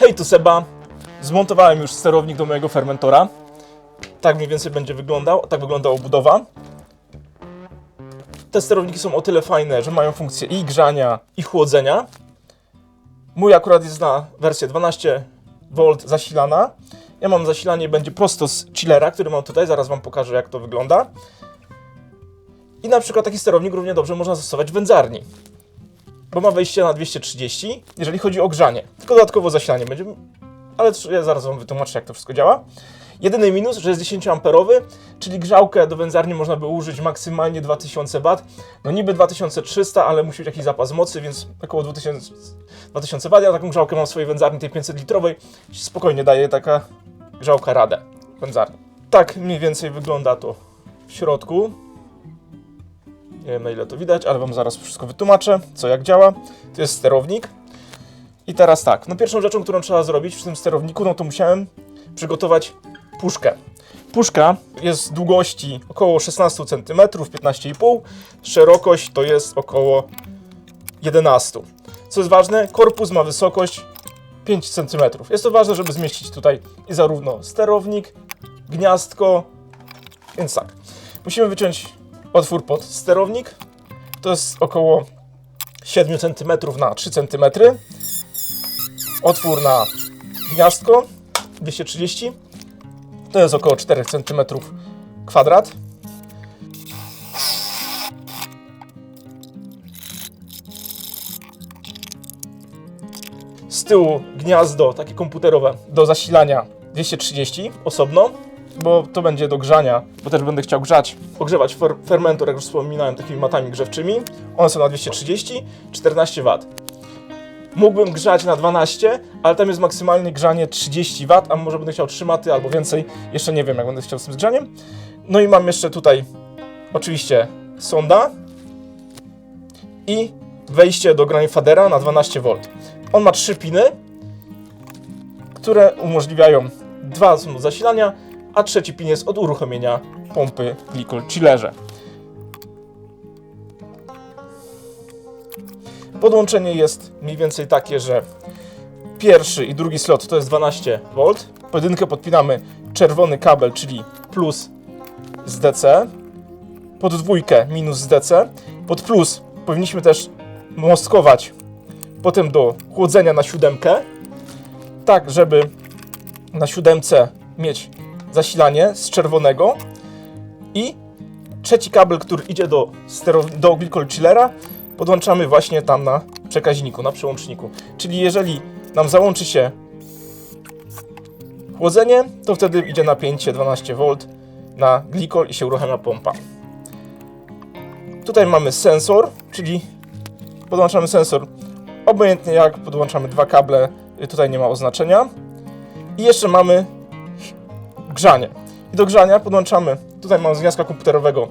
Hej, tu Seba. Zmontowałem już sterownik do mojego fermentora. Tak mniej więcej będzie wyglądał, tak wygląda obudowa. Te sterowniki są o tyle fajne, że mają funkcję i grzania, i chłodzenia. Mój akurat jest na wersję 12V zasilana. Ja mam zasilanie, będzie prosto z chillera, który mam tutaj, zaraz wam pokażę jak to wygląda. I na przykład taki sterownik równie dobrze można zastosować w wędzarni bo ma wejście na 230, jeżeli chodzi o grzanie. Tylko dodatkowo zasilanie będzie, ale ja zaraz wam wytłumaczę, jak to wszystko działa. Jedyny minus, że jest 10 amperowy, czyli grzałkę do wędzarni można by użyć maksymalnie 2000 W. No niby 2300, ale musi być jakiś zapas mocy, więc około 2000, 2000 W. Ja taką grzałkę mam w swojej wędzarni, tej 500 litrowej. Spokojnie daje taka grzałka radę wędzarni. Tak mniej więcej wygląda to w środku. Nie wiem na ile to widać, ale wam zaraz wszystko wytłumaczę, co jak działa. To jest sterownik. I teraz tak, no pierwszą rzeczą, którą trzeba zrobić w tym sterowniku, no to musiałem przygotować puszkę. Puszka jest długości około 16 cm, 15,5 szerokość to jest około 11. Co jest ważne, korpus ma wysokość 5 cm. Jest to ważne, żeby zmieścić tutaj zarówno sterownik, gniazdko, więc tak. Musimy wyciąć otwór pod sterownik. To jest około 7 cm na 3 cm. Otwór na gniazdko 230. To jest około 4 cm kwadrat. Z tyłu gniazdo takie komputerowe do zasilania 230 osobno, bo to będzie do grzania, bo też będę chciał grzać, ogrzewać fer fermentor, jak już wspominałem, takimi matami grzewczymi. One są na 230, 14 W. Mógłbym grzać na 12, ale tam jest maksymalnie grzanie 30 W, a może będę chciał 3 maty albo więcej. Jeszcze nie wiem, jak będę chciał z tym zgrzaniem. No i mam jeszcze tutaj oczywiście sonda i wejście do granifadera na 12V. On ma trzy piny, które umożliwiają dwa są do zasilania, a trzeci pin jest od uruchomienia pompy Glicol Chillerze. Podłączenie jest mniej więcej takie, że pierwszy i drugi slot to jest 12V. Pojedynkę podpinamy czerwony kabel, czyli plus z DC. Pod dwójkę minus z DC. Pod plus powinniśmy też mostkować potem do chłodzenia na siódemkę. Tak, żeby na siódemce mieć zasilanie z czerwonego i trzeci kabel, który idzie do, do glicol chillera podłączamy właśnie tam na przekaźniku, na przełączniku. Czyli jeżeli nam załączy się chłodzenie, to wtedy idzie napięcie 12V na glikol i się uruchamia pompa. Tutaj mamy sensor, czyli podłączamy sensor obojętnie jak, podłączamy dwa kable, tutaj nie ma oznaczenia. I jeszcze mamy grzanie. I do grzania podłączamy, tutaj mam z gniazdka komputerowego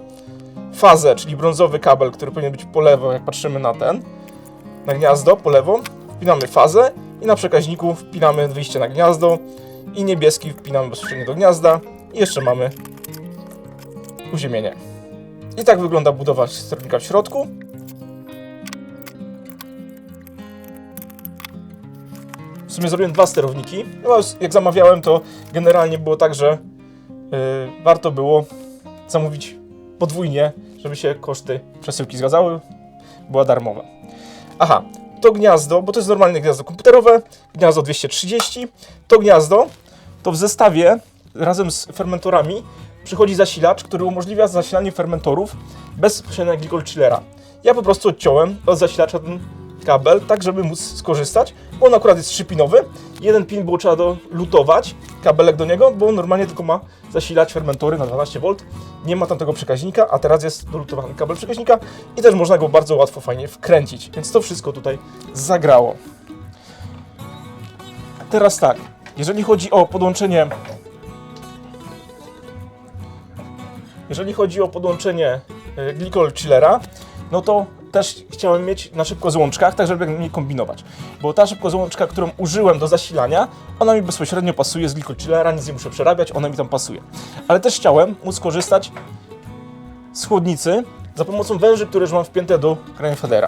fazę, czyli brązowy kabel, który powinien być po lewo, jak patrzymy na ten, na gniazdo, po lewo. Wpinamy fazę i na przekaźniku wpinamy wyjście na gniazdo i niebieski wpinamy bezpośrednio do gniazda i jeszcze mamy uziemienie. I tak wygląda budowa sterownika w środku. Sumie zrobiłem dwa sterowniki. No, jak zamawiałem, to generalnie było tak, że yy, warto było zamówić podwójnie, żeby się koszty przesyłki zgadzały. Była darmowa. Aha, to gniazdo, bo to jest normalne gniazdo komputerowe, gniazdo 230. To gniazdo, to w zestawie razem z fermentorami przychodzi zasilacz, który umożliwia zasilanie fermentorów bez posiadania glicol chillera. Ja po prostu odciąłem od zasilacza ten kabel, tak żeby móc skorzystać, bo on akurat jest trzypinowy. Jeden pin było trzeba dolutować, kabelek do niego, bo on normalnie tylko ma zasilać fermentory na 12V. Nie ma tam tego przekaźnika, a teraz jest dolutowany kabel przekaźnika i też można go bardzo łatwo, fajnie wkręcić. Więc to wszystko tutaj zagrało. Teraz tak, jeżeli chodzi o podłączenie jeżeli chodzi o podłączenie e, glicol chillera, no to też chciałem mieć na szybkozłączkach, tak żeby nie kombinować. Bo ta szybkozłączka, którą użyłem do zasilania, ona mi bezpośrednio pasuje z glicol chillera, nic nie muszę przerabiać, ona mi tam pasuje. Ale też chciałem móc korzystać z chłodnicy za pomocą węży, które już mam wpięte do granifadera.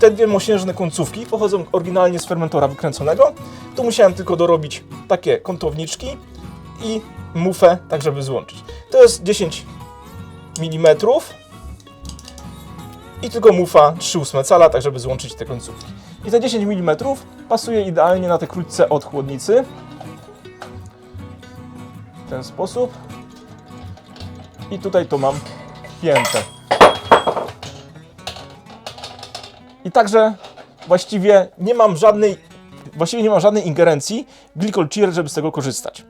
Te dwie mosiężne końcówki pochodzą oryginalnie z fermentora wykręconego. Tu musiałem tylko dorobić takie kątowniczki i mufę, tak żeby złączyć. To jest 10 mm i tylko mufa 3,8 cala, tak żeby złączyć te końcówki. I te 10 mm pasuje idealnie na te krótce od chłodnicy. W ten sposób. I tutaj to mam pięte. I także właściwie nie mam żadnej, właściwie nie mam żadnej ingerencji w Cheer, żeby z tego korzystać.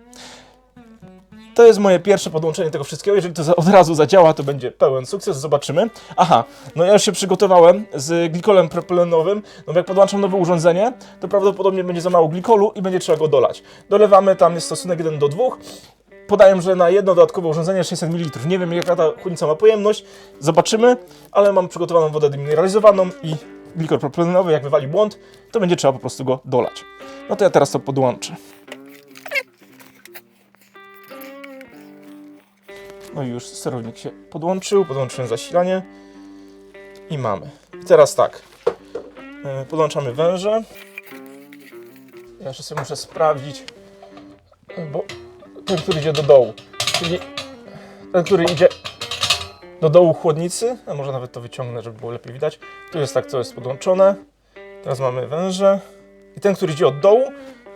To jest moje pierwsze podłączenie tego wszystkiego. Jeżeli to od razu zadziała, to będzie pełen sukces. Zobaczymy. Aha, no ja już się przygotowałem z glikolem propelenowym. No jak podłączam nowe urządzenie, to prawdopodobnie będzie za mało glikolu i będzie trzeba go dolać. Dolewamy, tam jest stosunek 1 do 2. Podaję, że na jedno dodatkowe urządzenie 600 ml. Nie wiem, jaka ta chłodnica ma pojemność. Zobaczymy, ale mam przygotowaną wodę demineralizowaną i glikol propylenowy. Jak wywali błąd, to będzie trzeba po prostu go dolać. No to ja teraz to podłączę. No i już sterownik się podłączył, podłączyłem zasilanie i mamy. I teraz tak, e, podłączamy węże. Ja jeszcze sobie muszę sprawdzić, bo ten, który idzie do dołu, czyli ten, który idzie do dołu chłodnicy, a może nawet to wyciągnę, żeby było lepiej widać. Tu jest tak, co jest podłączone. Teraz mamy węże. I ten, który idzie od dołu,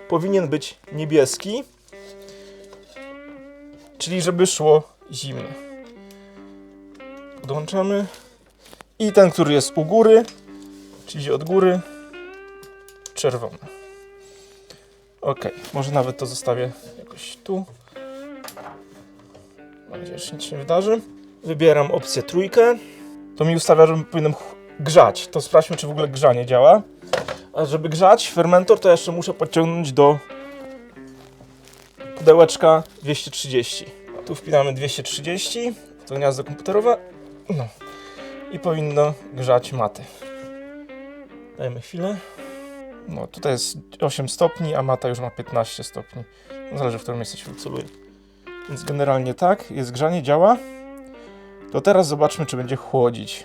powinien być niebieski, czyli żeby szło zimne. Podłączamy. I ten, który jest u góry, czyli od góry, czerwony. Ok, może nawet to zostawię jakoś tu. Mam nadzieję, że się nic nie wydarzy. Wybieram opcję trójkę. To mi ustawia, że powinienem grzać. To sprawdźmy, czy w ogóle grzanie działa. A żeby grzać fermentor, to jeszcze muszę podciągnąć do pudełeczka 230. Tu wpinamy 230, to gniazdo komputerowe. No. I powinno grzać matę. Dajmy chwilę. No, tutaj jest 8 stopni, a mata już ma 15 stopni. No, zależy, w którym miejscu się wyceluje. Więc generalnie tak, jest grzanie, działa. To teraz zobaczmy, czy będzie chłodzić.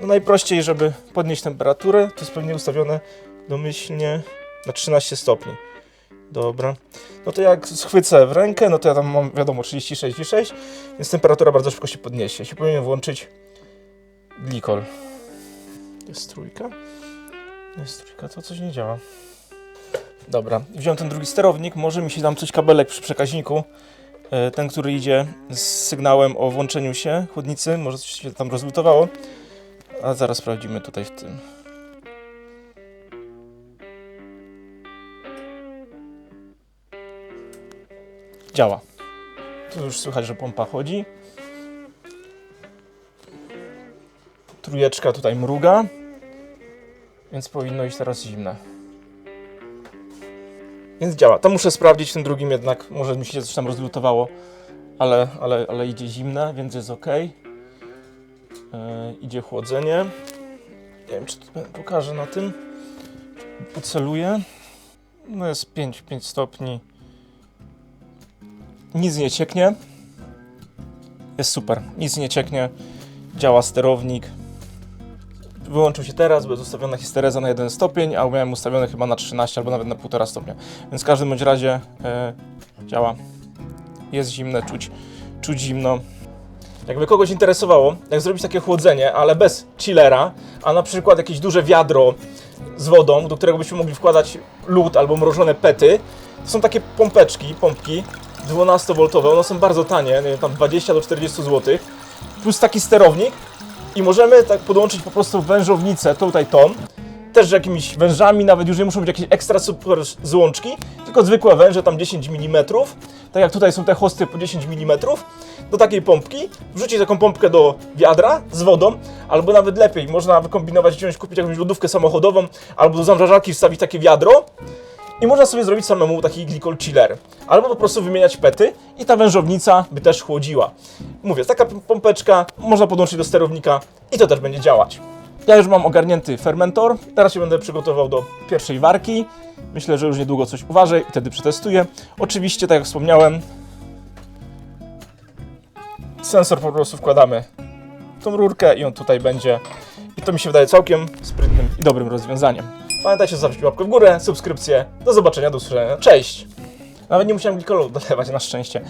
No najprościej, żeby podnieść temperaturę, to jest pewnie ustawione domyślnie na 13 stopni. Dobra. No to jak schwycę w rękę, no to ja tam mam wiadomo 36,6, więc temperatura bardzo szybko się podniesie. Się powinien włączyć glikol. Jest trójka. Jest trójka, to coś nie działa. Dobra, wziąłem ten drugi sterownik, może mi się tam coś kabelek przy przekaźniku. e, Ten, który idzie z sygnałem o włączeniu się chłodnicy, może coś się tam rozlutowało. A zaraz sprawdzimy tutaj w tym. Działa. Tu już słychać, że pompa chodzi. Trójeczka tutaj mruga. Więc powinno iść teraz zimne. Więc działa. To muszę sprawdzić w tym drugim jednak. Może mi się coś tam rozlutowało. Ale, ale, ale idzie zimne, więc jest ok. Yy, idzie chłodzenie. Nie wiem, czy to pokażę na tym. Poceluję. No jest 5, 5 stopni. Nic nie cieknie. Jest super. Nic nie cieknie. Działa sterownik. Wyłączył się teraz, bo jest ustawiona histereza na 1 stopień, a miałem ustawione chyba na 13 albo nawet na 1,5 stopnia. Więc w każdym bądź razie e, działa. Jest zimne, czuć, czuć zimno. Jakby kogoś interesowało, jak zrobić takie chłodzenie, ale bez chillera, a na przykład jakieś duże wiadro z wodą, do którego byśmy mogli wkładać lód albo mrożone pety, to są takie pompeczki, pompki 12V, one są bardzo tanie, nie wiem, tam 20 do 40 zł, plus taki sterownik i możemy tak podłączyć po prostu wężownicę, tutaj tą, też jakimiś wężami, nawet już nie muszą być jakieś ekstra super złączki, tylko zwykłe węże, tam 10 mm, tak jak tutaj są te hosty po 10 mm, do takiej pompki, wrzucić taką pompkę do wiadra z wodą, albo nawet lepiej, można wykombinować, wziąć, kupić jakąś lodówkę samochodową, albo do zamrażarki wstawić takie wiadro, i można sobie zrobić samemu taki glikol chiller. Albo po prostu wymieniać pety i ta wężownica by też chłodziła. Mówię, taka pompeczka można podłączyć do sterownika i to też będzie działać. Ja już mam ogarnięty fermentor. Teraz się będę przygotował do pierwszej warki. Myślę, że już niedługo coś uważę i wtedy przetestuję. Oczywiście, tak jak wspomniałem, sensor po prostu wkładamy tą rurkę i on tutaj będzie. I to mi się wydaje całkiem sprytnym i dobrym rozwiązaniem. Pamiętajcie zostawić łapkę w górę, subskrypcję. Do zobaczenia, do usłyszenia. Cześć! Nawet nie musiałem glikolu dolewać na szczęście.